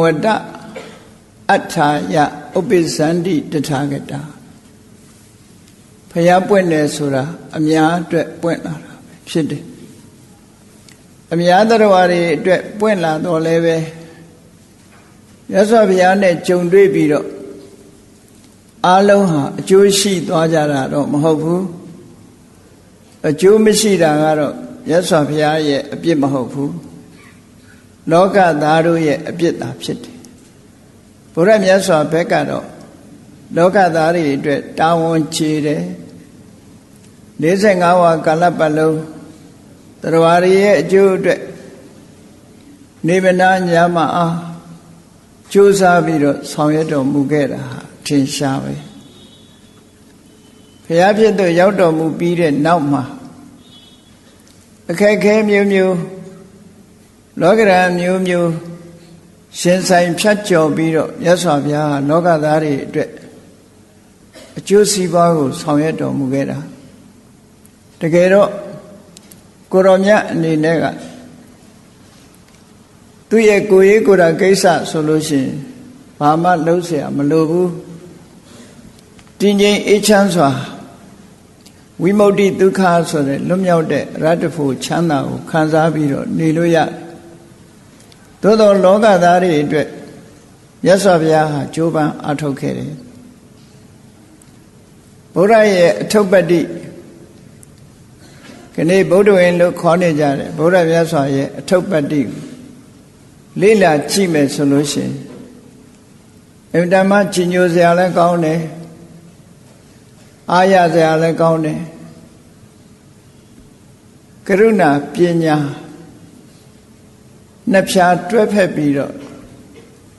ဝတ္တအထာယဥပိသန္တိတထာဂတာဖျားပွင့်တယ်ဆိုတာအများအတွက်ပွင့်လာတာပဲဖြစ်တယ်အများတော်တွေအတွက်ပွင့်လာတော့လည်းပဲရသော်ဘုရားနဲ့ကြုံတွေ့ပြီးတော့အားလုံးဟာအကျိုးရှိသွားကြတာတော့မဟုတ်ဘူးအကျိုးမရှိတာကတော့ရသော်ဘုရားရဲ့အပြစ်မဟုတ်ဘူး လောကသားတို့ရဲ့အပြစ်သာဖြစ်တယ်ဘုရားမြတ်စွာဘက်ကတော့လောကသားတွေအတွက်တာဝန်ချေတယ်45ဝါကာလပတ်လုံးတရားရရဲ့အကျိုးအတွက်နေမနာညာမအားကြိုးစားပြီးတော့ဆောင်ရွက်တော်မူခဲ့တာထင်ရှားပဲဘုရားဖြစ်သူရောက်တော်မူပြီးတဲ့နောက်မှာအခက်ခဲမျိုးမျိုး လောကရန်မျိုးမျိုးရှင်ဆိုင်ဖြတ်ကျော်ပြီးတော့မြတ်စွာဘုရားလောကသားတွေအတွက်အကျိုးစီးပွားကိုဆောင်ရွက်တော်မူခဲ့တာတကယ်တော့ကိုရောမြတ်အနေနဲ့ကသူ့ရဲ့ကိုရေးကိုယ်တာကိစ္စဆိုလို့ရှိရင်ဘာမှလုံးเสียမလိုဘူးတင်းငိမ်အေးချမ်းစွာဝိမု ക്തി ဒုက္ခဆိုတဲ့လွတ်မြောက်တဲ့ရတ္တဖို့ချမ်းသာကိုခံစားပြီးတော့နေလို့ရ သို့သောလောကသားတွေအတွက်မြတ်စွာဘုရားဟာကြိုးပမ်းအထောက်ခဲ့တယ်ဘုရားရဲ့အထုပ္ပတ္တိခနေ့ဗုဒ္ဓဝင်လို့ခေါ်နေကြတယ်ဘုရားမြတ်စွာရဲ့အထုပ္ပတ္တိလေးလာကြည့်မယ်ဆိုလို့ရှိရင်အင်တမကြီးညိုစရာလည်းကောင်းတယ်အာရစရာလည်းကောင်းတယ်ကရုဏာပညာ နှစ်ဖြာတွဲဖက်ပြီးတော့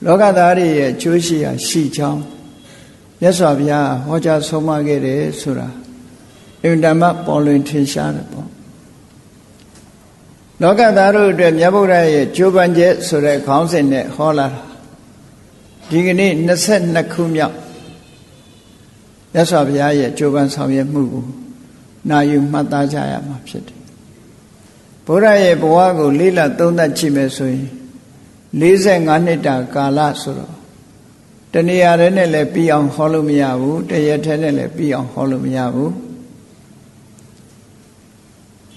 လောကသားတွေရဲ့ကျိုးရှိရာရှိချောင်းမြတ်စွာဘုရားဟောကြားဆုံးမခဲ့တယ်ဆိုတာအင်တမပေါ်လွင်ထင်ရှားတယ်ပေါ့လောကသားတို့အတွက်မြတ်ဗုဒ္ဓရဲ့ကြိုးပမ်းချက်ဆိုတဲ့ခေါင်းစဉ်နဲ့ဟောလာတာဒီကနေ့22ခုမြောက်မြတ်စွာဘုရားရဲ့ကြိုးပမ်းဆောင်ရွက်မှုကိုနာယူမှတ်သားကြရမှာဖြစ်တယ် ဘုရားရဲ့ဘဝကိုလေးလသုံးသပ်ကြည့်မယ်ဆိုရင်45နှစ်တာကာလဆိုတော့တဏှာရဲနဲ့လည်းပြီးအောင်ဟောလို့မရဘူးတရက်ထဲနဲ့လည်းပြီးအောင်ဟောလို့မရဘူး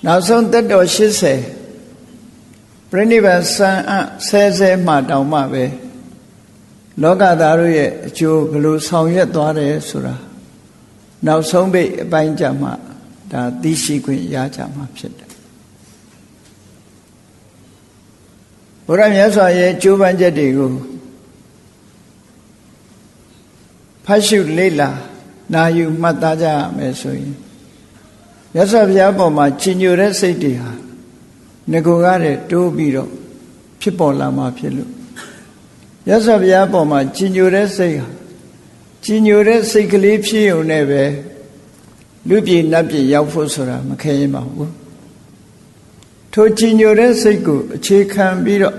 နောက်ဆုံးတက်တော်80ပြိဋိဘဆံအဆဲဆဲမှတောင်မှပဲလောကသားတို့ရဲ့အကျိုးဘလို့ဆောင်ရွက်သွားတယ်ဆိုတာနောက်ဆုံးပိတ်အပိုင်းကြမှာဒါသိရှိခွင့်ရကြမှာဖြစ်တယ် ဘုရားမြတ်စွာရဲ့ကြိုးပမ်းချက်တွေကိုဖတ်ရှုလေ့လာနာယူမှတ်သားကြရမယ်ဆိုရင်မြတ်စွာဘုရားပေါ်မှာကြီးညိုတဲ့စိတ်တွေဟာငကိုကားတဲ့တိုးပြီးတော့ဖြစ်ပေါ်လာမှာဖြစ်လို့ရသော်ဘုရားပေါ်မှာကြီးညိုတဲ့စိတ်ဟာကြီးညိုတဲ့စိတ်ကလေးဖြစ်ုံနဲ့ပဲလူပြည်နတ်ပြည်ရောက်ဖို့ဆိုတာမခဲရင်ပါဘူး ထိုကြီးညိုတဲ့စိတ်ကိုအခြေခံပြီးတော့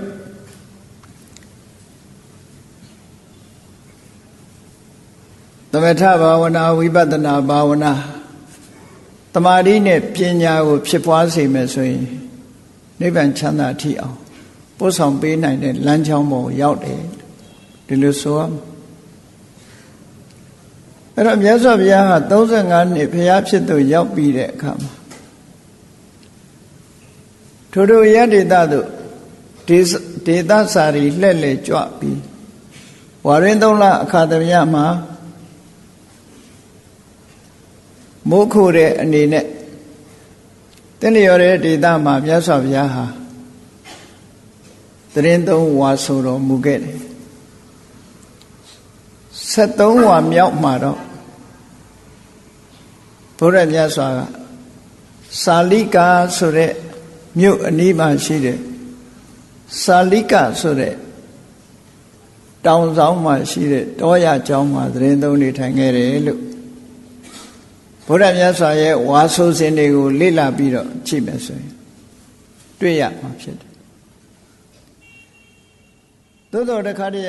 သမထဘာဝနာဝိပဿနာဘာဝနာတမာတိနဲ့ပညာကိုဖြစ်ပွားစေမယ်ဆိုရင်နိဗ္ဗာန်ချမ်းသာထိအောင်ပို့ဆောင်ပေးနိုင်တဲ့လမ်းကြောင်းပေါ်ရောက်တယ်ဒီလိုဆိုရမယ်အဲ့တော့မြတ်စွာဘုရားက35နှစ်ဘုရားဖြစ်သူရောက်ပြီးတဲ့အခါမှာ ထိုတို့ရဒေတာတို့ဒေဒေသစာရီလှဲ့လေကြွပြီးဝါရင်သုံးလအခါသမယမှာမိုးခိုတဲ့အနေနဲ့တင့်လျော်တဲ့ဒေသမှာမြတ်စွာဘုရားဟာတရင်သုံးဝါဆိုတော်မူခဲ့တယ်73ဝါမြောက်မှာတော့ဘုရားမြတ်စွာကစာလိကာဆိုတဲ့ မြို့အနီးမှာရှိတဲ့စာလိကဆိုတဲ့တောင်ဆောင်မှာရှိတဲ့တောရကျောင်းမှာသတင်းသုံးနေထိုင်ခဲ့တယ်လို့ဘုရားမြတ်စွာရဲ့ဝါဆိုစဉ်တွေကိုလေ့လာပြီးတော့ကြည့်မယ်ဆိုရင်တွေ့ရမှာဖြစ်တယ်သို့တော်တခါတည်း